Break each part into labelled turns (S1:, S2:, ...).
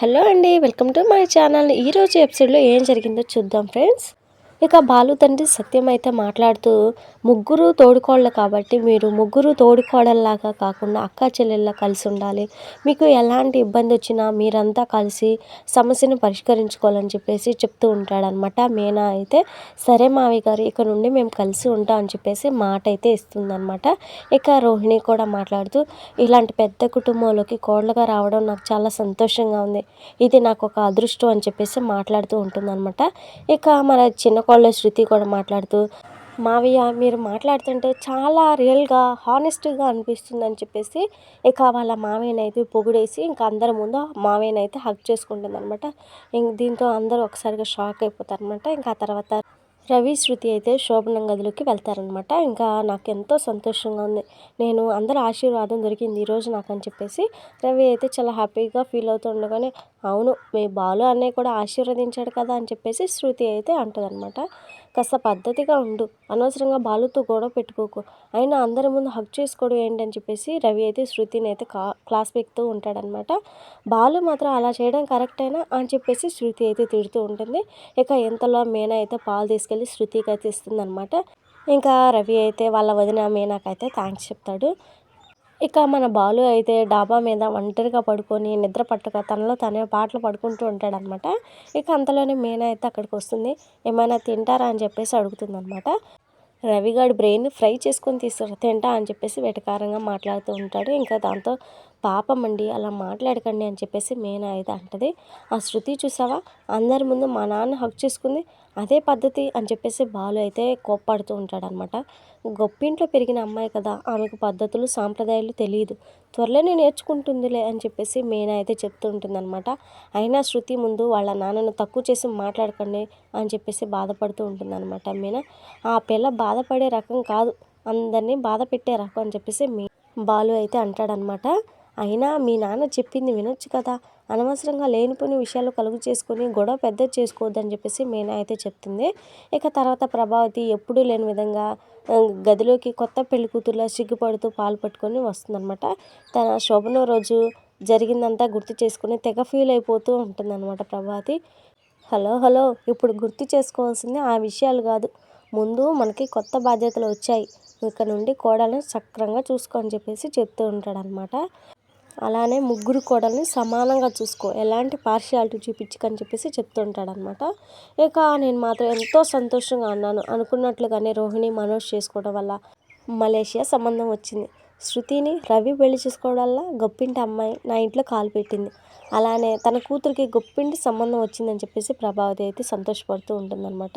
S1: Hello అండి welcome to my channel. ఈరోజు ఎపిసోడ్లో ఏం జరిగిందో చూద్దాం ఫ్రెండ్స్. ఇక బాలు తండ్రి సత్యం అయితే మాట్లాడుతూ ముగ్గురు తోడుకోళ్ళు కాబట్టి మీరు ముగ్గురు తోడుకోడల్లాగా కాకుండా అక్క చెల్లెళ్ళ కలిసి ఉండాలి. మీకు ఎలాంటి ఇబ్బంది వచ్చినా మీరంతా కలిసి సమస్యను పరిష్కరించుకోవాలని చెప్పేసి చెప్తూ ఉంటాడనమాట మేనా అయితే సరే మావి గారు ఇక నుండి మేము కలిసి ఉంటాం అని చెప్పేసి మాట అయితే ఇస్తుందనమాట ఇక రోహిణి కూడా మాట్లాడుతూ ఇలాంటి పెద్ద కుటుంబంలోకి కోడలుగా రావడం నాకు చాలా సంతోషంగా ఉంది. ఇది నాకు ఒక అదృష్టం అని చెప్పేసి మాట్లాడుతూ ఉంటుందన్నమాట. ఇక మన చిన్న కాల్లో శృతి కూడా మాట్లాడుతూ మావయ్య మీరు మాట్లాడుతుంటే చాలా రియల్గా హానెస్ట్గా అనిపిస్తుంది అని చెప్పేసి ఇక వాళ్ళ మావయ్యని అయితే పొగిడేసి ఇంకా అందరి ముందు మావయ్యని అయితే హక్ చేసుకుంటుంది అనమాట ఇంక దీంతో అందరూ ఒకసారిగా షాక్ అయిపోతారు అనమాట ఇంకా ఆ తర్వాత రవి శృతి అయితే శోభనం గదిలోకి వెళ్తారనమాట ఇంకా నాకు ఎంతో సంతోషంగా ఉంది. నేను అందరి ఆశీర్వాదం దొరికింది ఈరోజు నాకు అని చెప్పేసి రవి అయితే చాలా హ్యాపీగా ఫీల్ అవుతూ ఉండగానే అవును మీ బాలు అన్నయ్య కూడా ఆశీర్వదించాడు కదా అని చెప్పేసి శృతి అయితే అంటదనమాట కాస్త పద్ధతిగా ఉండు. అనవసరంగా బాలుతో గొడవ పెట్టుకోకు. అయినా అందరి ముందు హక్ చేసుకోవడం ఏంటని చెప్పేసి రవి అయితే శృతిని అయితే కా క్లాస్ పెడుతూ ఉంటాడనమాట బాలు మాత్రం అలా చేయడం కరెక్టేనా అని చెప్పేసి శృతి అయితే తిడుతూ ఉంటుంది. ఇక ఎంతలో మేనా అయితే పాలు తీసుకెళ్ళి శృతికి అయితే ఇస్తుందనమాట ఇంకా రవి అయితే వాళ్ళ వదిన మీనాకైతే థ్యాంక్స్ చెప్తాడు. ఇక మన బాలు అయితే డాబా మీద ఒంటరిగా పడుకొని నిద్ర పట్టక తనలో తనే పాటలు పడుకుంటూ ఉంటాడనమాట. ఇక అంతలోనే మీనా అయితే అక్కడికి వస్తుంది. ఏమైనా తింటారా అని చెప్పేసి అడుగుతుందనమాట. రవిగాడి బ్రెయిన్ ఫ్రై చేసుకొని తీసుకురా తింటా అని చెప్పేసి వెటకారంగా మాట్లాడుతూ ఉంటాడు. ఇంకా దాంతో పాపం అండి అలా మాట్లాడకండి అని చెప్పేసి మీనా అయితే అంటది. ఆ శృతి చూసావా? అందరి ముందు మా నాన్న హక్ చేసుకుంది. అదే పద్ధతి అని చెప్పేసి బాలు అయితే కోప్పడుతూ ఉంటాడనమాట. గొప్పింట్లో పెరిగిన అమ్మాయి కదా ఆమెకు పద్ధతులు సాంప్రదాయాలు తెలియదు త్వరలోనే నేర్చుకుంటుందిలే అని చెప్పేసి మీనా అయితే చెప్తూ ఉంటుందన్నమాట అయినా శృతి ముందు వాళ్ళ నాన్నను తక్కువ చేసి మాట్లాడకండి అని చెప్పేసి బాధపడుతూ ఉంటుందన్నమాట మీనా. ఆ పిల్ల బాధపడే రకం కాదు. అందరినీ బాధ పెట్టే రకం అని చెప్పేసి మీ బాలు అయితే అంటాడనమాట. అయినా మీ నాన్న చెప్పింది వినొచ్చు కదా. అనవసరంగా లేనిపోని విషయాలు కలుగు చేసుకొని గొడవ పెద్ద చేసుకోవద్దని చెప్పేసి మీనా అయితే చెప్తుంది. ఇక తర్వాత ప్రభావతి ఎప్పుడూ లేని విధంగా గదిలోకి కొత్త పెళ్ళి కూతురులా సిగ్గుపడుతూ పాలు పట్టుకొని వస్తుందన్నమాట. తన శోభన రోజు జరిగిందంతా గుర్తు చేసుకుని తెగ ఫీల్ అయిపోతూ ఉంటుందన్నమాట ప్రభావతి. హలో హలో ఇప్పుడు గుర్తు చేసుకోవాల్సింది ఆ విషయాలు కాదు. ముందు మనకి కొత్త బాధ్యతలు వచ్చాయి. ఇక్కడ నుండి కోడలను సక్రంగా చూసుకో అని చెప్పేసి చెప్తూ ఉంటాడనమాట అలానే ముగ్గురు కోడల్ని సమానంగా చూసుకో. ఎలాంటి పార్షియాలిటీ చూపించకని చెప్పేసి చెప్తుంటాడనమాట ఇక నేను మాత్రం ఎంతో సంతోషంగా అన్నాను అనుకున్నట్లుగానే రోహిణి మనోజ్ చేసుకోవడం వల్ల మలేషియా సంబంధం వచ్చింది. శృతిని రవి పెళ్ళి చేసుకోవడం వల్ల గొప్పింటి అమ్మాయి నా ఇంట్లో కాలు పెట్టింది. అలానే తన కూతురికి గొప్పింటి సంబంధం వచ్చిందని చెప్పేసి ప్రభావతి అయితే సంతోషపడుతూ ఉంటుందన్నమాట.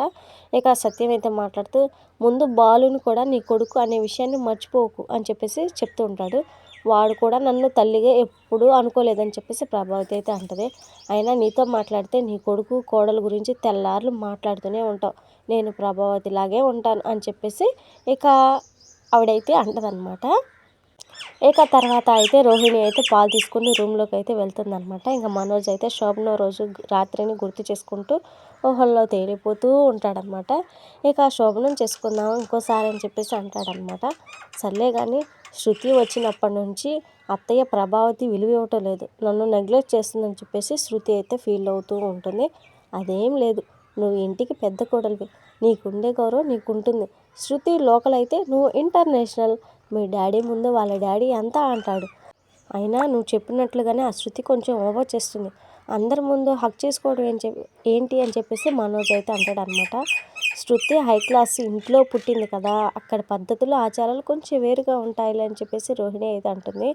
S1: ఇక సత్యం అయితే మాట్లాడుతూ ముందు బాలుని కూడా నీ కొడుకు అనే విషయాన్ని మర్చిపోకు అని చెప్పేసి చెప్తూ ఉంటాడు. వాడు కూడా నన్ను తల్లిగా ఎప్పుడూ అనుకోలేదని చెప్పేసి ప్రభావతి అయితే అంటది. అయినా నీతో మాట్లాడితే నీ కొడుకు కోడల గురించి తెల్లార్లు మాట్లాడుతూనే ఉంటావు. నేను ప్రభావతిలాగే ఉంటాను అని చెప్పేసి ఇక ఆవిడైతే అంటదనమాట ఇక తర్వాత అయితే రోహిణి అయితే పాలు తీసుకుని రూమ్లోకి అయితే వెళ్తుందనమాట ఇంకా మనోజ్ అయితే శోభన రోజు రాత్రిని గుర్తు చేసుకుంటూ ఊహల్లో తేలిపోతూ ఉంటాడనమాట ఇక శోభనం చేసుకుందాం ఇంకోసారి అని చెప్పేసి అంటాడనమాట సర్లే కానీ శృతి వచ్చినప్పటి నుంచి అత్తయ్య ప్రభావతి విలువ ఇవ్వటం లేదు. నన్ను నెగ్లెక్ట్ చేస్తుందని చెప్పేసి శృతి అయితే ఫీల్ అవుతూ ఉంటుంది. అదేం లేదు. నువ్వు ఇంటికి పెద్ద కోడలివి. నీకుండే గౌరవం నీకుంటుంది. శృతి లోకల్ అయితే నువ్వు ఇంటర్నేషనల్ మీ డాడీ ముందు వాళ్ళ డాడీ అంతా అంటాడు. అయినా నువ్వు చెప్పినట్లుగానే ఆ శృతి కొంచెం ఓవర్ చేస్తుంది. అందరి ముందు హక్ చేసుకోవడం ఏం చెప్పి ఏంటి అని చెప్పేసి మనోజ్ అయితే అంటాడు అనమాట శృతి హై క్లాస్ ఇంట్లో పుట్టింది కదా అక్కడ పద్ధతులు ఆచారాలు కొంచెం వేరుగా ఉంటాయిలే అని చెప్పేసి రోహిణి అయితే అంటుంది.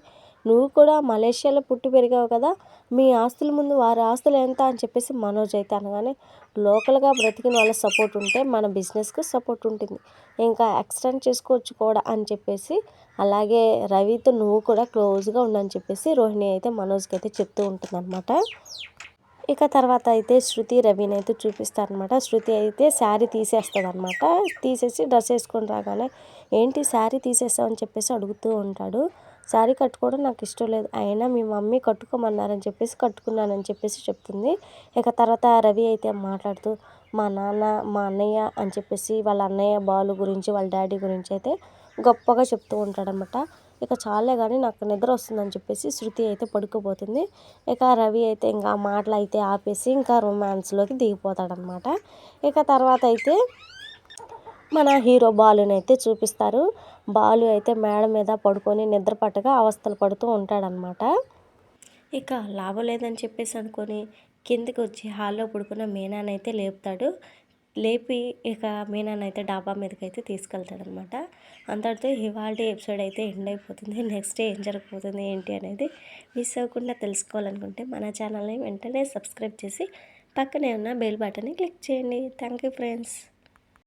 S1: నువ్వు కూడా మలేషియాలో పుట్టి పెరిగావు కదా మీ ఆస్తుల ముందు వారి ఆస్తులు ఎంత అని చెప్పేసి మనోజ్ అయితే అనగానే లోకల్గా బ్రతికిన వాళ్ళ సపోర్ట్ ఉంటే మన బిజినెస్కి సపోర్ట్ ఉంటుంది. ఇంకా ఎక్స్టెండ్ చేసుకోవచ్చు కూడా అని చెప్పేసి అలాగే రవితో నువ్వు కూడా క్లోజ్గా ఉండని చెప్పేసి రోహిణి అయితే మనోజ్కి అయితే చెప్తూ ఉంటుంది అనమాట ఇక తర్వాత అయితే శృతి రవిని అయితే చూపిస్తారనమాట. శృతి అయితే శారీ తీసేస్తుంది అనమాట తీసేసి డ్రెస్ వేసుకొని రాగానే ఏంటి శారీ తీసేస్తామని చెప్పేసి అడుగుతూ ఉంటాడు. శారీ కట్టుకోవడం నాకు ఇష్టం లేదు. అయినా మీ మమ్మీ కట్టుకోమన్నారని చెప్పేసి కట్టుకున్నానని చెప్పేసి చెప్తుంది. ఇక తర్వాత రవి అయితే మాట్లాడుతూ మా నాన్న మా అన్నయ్య అని చెప్పేసి వాళ్ళ అన్నయ్య బాలు గురించి వాళ్ళ డాడీ గురించి అయితే గొప్పగా చెప్తూ ఉంటాడనమాట. ఇక చాలే కానీ నాకు నిద్ర వస్తుందని చెప్పేసి శృతి అయితే పడుకోబోతుంది. ఇక రవి అయితే ఇంకా మాటలు అయితే ఆపేసి ఇంకా రొమాన్స్లోకి దిగిపోతాడనమాట ఇక తర్వాత అయితే మన హీరో బాలుని అయితే చూపిస్తారు. బాలు అయితే మేడ మీద పడుకొని నిద్ర పట్టగా అవస్థలు పడుతూ ఉంటాడనమాట ఇక లాభం లేదని చెప్పేసి అనుకొని కిందికి వచ్చి హాల్లో పడుకున్న మీనానైతే లేపుతాడు. లేపి ఇక మీనానైతే డాబా మీదకి అయితే తీసుకెళ్తాడనమాట. అంతటితో ఇవాళ ఎపిసోడ్ అయితే ఎండ్ అయిపోతుంది. నెక్స్ట్ డే ఏం జరగబోతుంది ఏంటి అనేది మిస్ అవ్వకుండా తెలుసుకోవాలనుకుంటే మన ఛానల్ని వెంటనే సబ్స్క్రైబ్ చేసి పక్కనే ఉన్న బెల్ బటన్ని క్లిక్ చేయండి. Thank you friends.